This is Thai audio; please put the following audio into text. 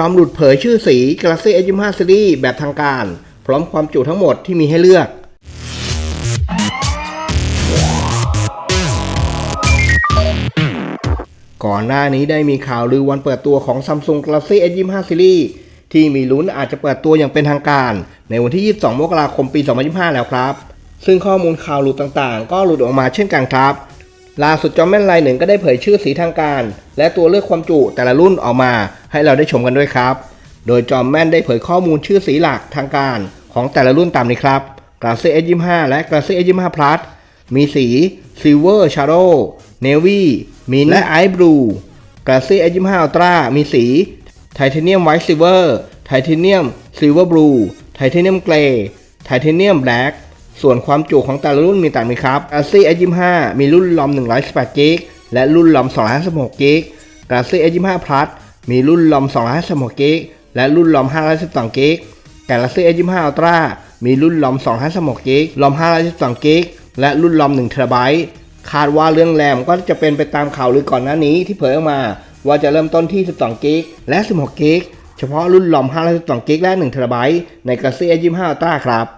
จอมหลุดเผยชื่อสี Galaxy S25 Series แบบทางการ พร้อมความจุทั้งหมดที่มีให้เลือก ก่อนหน้านี้ได้มีข่าวลือวันเปิดตัวของ Samsung Galaxy S25 Series ที่มีลุ้นอาจจะเปิดตัวอย่างเป็นทางการ ในวันที่ 22 มกราคม ปี 2025 แล้วครับ ซึ่งข้อมูลข่าวหลุดต่างๆ ก็หลุดออกมาเช่นกันครับ ล่าสุดจอมแม่นรายหนึ่งก็ได้เผยชื่อสีทางการ และตัวเลือกความจุแต่ละรุ่นออกมาให้เราได้ชมกันด้วยครับ โดยจอมแม่นได้เผยข้อมูลชื่อสีหลักทางการของแต่ละรุ่นตามนี้ครับ Galaxy S25 และ Galaxy S25 Plus มีสี Silver Shadow Navy Mint และ Ice Blue Galaxy S25 Ultra มีสี Titanium White Silver Titanium Silver Blue Titanium Grey Titanium Black ส่วนความจุของแต่ละรุ่นมีต่างกันครับ Galaxy S25 มีรุ่นลอม118 g b และรุ่นลอม256 g b Galaxy S25 Plus มีรุ่นลอม256 g b และรุ่นลอม512 g b Galaxy S25 Ultra มีรุ่นลอม256 g b ลอม512 g b และรุ่นลอม1 t b คาดว่าเรื่องแรมก็จะเป็นไปตามข่าวลือก่อนหน้านี้ที่เผยออกมาว่าจะเริ่มต้นที่ 12 g b และ 16 g b เฉพาะรุ่นลอม512 g b และ1 t b ใน Galaxy S25 Ultra ครับ